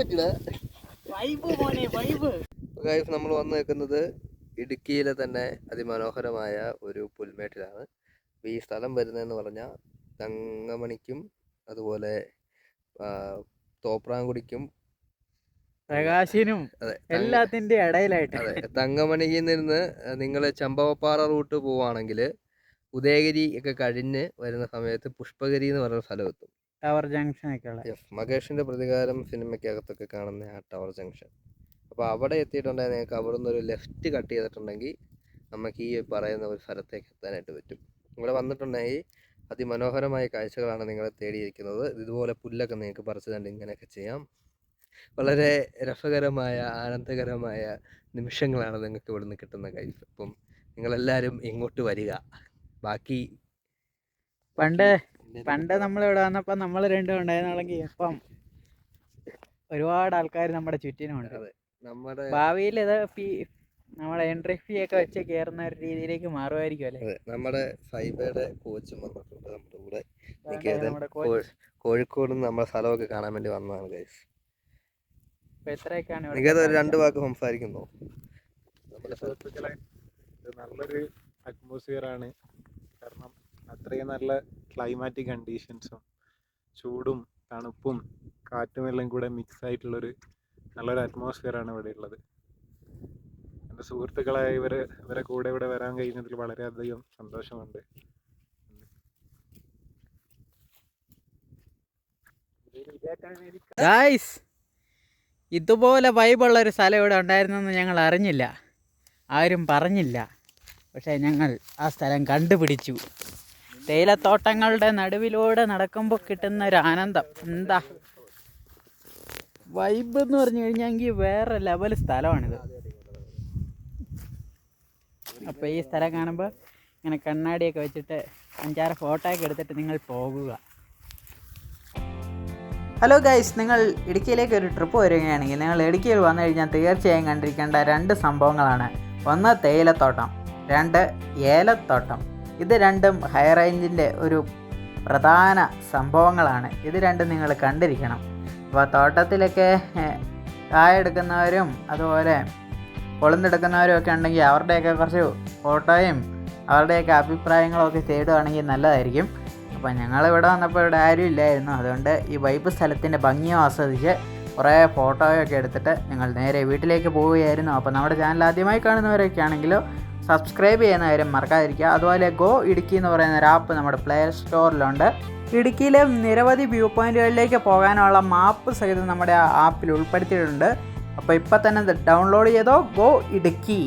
എന്ത് ഗൈസ് നമ്മൾ വന്നു നിൽക്കുന്നത് ഇടുക്കിയിലെ തന്നെ അതിമനോഹരമായ ഒരു പുൽമേട്ടിലാണ്. ഈ സ്ഥലം വരുന്നതെന്ന് പറഞ്ഞാൽ തങ്കമണിക്കും അതുപോലെ തോപ്രാങ്കുടിക്കും പ്രകാശിനും എല്ലാത്തിന്റെ ഇടയിലായിട്ട്. അതെ തങ്കമണിയിൽ നിന്ന് നിങ്ങൾ ചമ്പവപ്പാറ റൂട്ട് പോവുകയാണെങ്കിൽ ഉദയഗിരി ഒക്കെ കഴിഞ്ഞ് വരുന്ന സമയത്ത് പുഷ്പഗിരി എന്ന് പറയുന്ന സ്ഥലം എത്തും. ടവർ മകേഷിന്റെ യെസ് മകേഷിന്റെ പ്രതികാരം സിനിമയ്ക്കകത്തൊക്കെ കാണുന്ന ആ ടവർ ജംഗ്ഷൻ. അപ്പോൾ അവിടെ എത്തിയിട്ടുണ്ടെങ്കിൽ നിങ്ങൾക്ക് അവിടെ നിന്ന് ഒരു ലെഫ്റ്റ് കട്ട് ചെയ്തിട്ടുണ്ടെങ്കിൽ നമുക്ക് ഈ പറയുന്ന ഒരു സ്ഥലത്തേക്ക് എത്താനായിട്ട് പറ്റും. ഇവിടെ വന്നിട്ടുണ്ടെങ്കിൽ അതിമനോഹരമായ കാഴ്ചകളാണ് നിങ്ങളെ തേടിയിരിക്കുന്നത്. ഇതുപോലെ പുല്ലൊക്കെ നിങ്ങൾക്ക് പറിച്ചു തന്നെ ഇങ്ങനെയൊക്കെ ചെയ്യാം. വളരെ രസകരമായ ആനന്ദകരമായ നിമിഷങ്ങളാണ് നിങ്ങൾക്ക് ഇവിടെ നിന്ന് കിട്ടുന്ന കൈസ് അപ്പം നിങ്ങളെല്ലാവരും ഇങ്ങോട്ട് വരിക. ബാക്കി പണ്ട് പണ്ട് നമ്മൾ ഇവിടെ വന്നപ്പോ നമ്മൾ രണ്ടും ഉണ്ടായിരുന്നുള്ളെങ്കിൽ ഇപ്പം ഒരുപാട് ആൾക്കാർ നമ്മുടെ ചുറ്റിനുണ്ട്. അതെ നമ്മുടെ ഭാവിയിൽ ഇത് ഫീ നമ്മുടെ എൻട്രി ഫീ ഒക്കെ വെച്ച് കയറുന്ന ഒരു രീതിയിലേക്ക് മാറുമായിരിക്കും അല്ലേ? അതെ നമ്മുടെ സൈബയുടെ കോച്ചും വന്നിട്ടുണ്ട് നമ്മുടെ കൂടെ. കോഴിക്കോട് നമ്മുടെ സ്ഥലമൊക്കെ കാണാൻ വേണ്ടി വന്നതാണ് ഗൈസ് ഒരു രണ്ട് വാക്ക് സംസാരിക്കുന്നു. നല്ലൊരു അറ്റ്മോസ്ഫിയർ ആണ്. കാരണം അത്രയും നല്ല ക്ലൈമാറ്റിക് കണ്ടീഷൻസും ചൂടും തണുപ്പും കാറ്റും എല്ലാം കൂടെ മിക്സ് ആയിട്ടുള്ളൊരു നല്ലൊരു അറ്റ്മോസ്ഫിയർ ആണ് ഇവിടെ ഉള്ളത്. എന്റെ സുഹൃത്തുക്കളായ ഇവർ ഇവരെ കൂടെ ഇവിടെ വരാൻ കഴിഞ്ഞതിൽ വളരെയധികം സന്തോഷമുണ്ട്. ഗായ്സ് ഇതുപോലെ വൈബുള്ള ഒരു സ്ഥലം ഇവിടെ ഉണ്ടായിരുന്നെന്ന് ഞങ്ങൾ അറിഞ്ഞില്ല. ആരും പറഞ്ഞില്ല. പക്ഷേ ഞങ്ങൾ ആ സ്ഥലം കണ്ടുപിടിച്ചു. തേയിലത്തോട്ടങ്ങളുടെ നടുവിലൂടെ നടക്കുമ്പോൾ കിട്ടുന്ന ഒരു ആനന്ദം എന്താ? വൈബ് എന്ന് പറഞ്ഞു കഴിഞ്ഞെങ്കിൽ വേറെ ലെവൽ സ്ഥലമാണിത്. അപ്പോൾ ഈ സ്ഥലം കാണുമ്പോൾ ഇങ്ങനെ കണ്ണാടിയൊക്കെ വെച്ചിട്ട് അഞ്ചാറ് ഫോട്ടോ ഒക്കെ എടുത്തിട്ട് നിങ്ങൾ പോകുക. ഹലോ ഗൈസ് നിങ്ങൾ ഇടുക്കിയിലേക്ക് ഒരു ട്രിപ്പ് വരികയാണെങ്കിൽ നിങ്ങൾ ഇടുക്കിയിൽ വന്നു കഴിഞ്ഞാൽ തീർച്ചയായും കണ്ടിരിക്കേണ്ട രണ്ട് സംഭവങ്ങളാണ്. ഒന്ന് തേയിലത്തോട്ടം രണ്ട് ഏലത്തോട്ടം. ഇത് രണ്ടും ഹൈ റേഞ്ചിന്റെ ഒരു പ്രധാന സംഭവങ്ങളാണ്. ഇത് രണ്ടും നിങ്ങൾ കണ്ടിരിക്കണം. അപ്പോൾ തോട്ടത്തിലൊക്കെ കായെടുക്കുന്നവരും അതുപോലെ കൊളുന്നെടുക്കുന്നവരും ഒക്കെ ഉണ്ടെങ്കിൽ അവരുടെയൊക്കെ കുറച്ച് ഫോട്ടോയും അവരുടെയൊക്കെ അഭിപ്രായങ്ങളൊക്കെ തേടുകയാണെങ്കിൽ നല്ലതായിരിക്കും. അപ്പോൾ ഞങ്ങൾ ഇവിടെ വന്നപ്പോൾ ഇവിടെ ആരും ഇല്ലായിരുന്നു. അതുകൊണ്ട് ഈ വൈബ് സ്ഥലത്തിന്റെ ഭംഗിയും ആസ്വദിച്ച് കുറേ ഫോട്ടോയൊക്കെ എടുത്തിട്ട് ഞങ്ങൾ നേരെ വീട്ടിലേക്ക് പോവുകയായിരുന്നു. അപ്പോൾ നമ്മുടെ ചാനൽ ആദ്യമായി കാണുന്നവരൊക്കെ ആണെങ്കിലോ സബ്സ്ക്രൈബ് ചെയ്യുന്ന കാര്യം മറക്കാതിരിക്കുക. അതുപോലെ ഗോ ഇടുക്കി എന്ന് പറയുന്ന ഒരു ആപ്പ് നമ്മുടെ പ്ലേ സ്റ്റോറിലുണ്ട് ഇടുക്കിയിലെ നിരവധി വ്യൂ പോയിന്റുകളിലേക്ക് പോകാനുള്ള മാപ്പ് സഹിതം നമ്മുടെ ആപ്പിൽ ഉൾപ്പെടുത്തിയിട്ടുണ്ട്. അപ്പോൾ ഇപ്പം തന്നെ ഡൗൺലോഡ് ചെയ്തോ ഗോ ഇടുക്കി.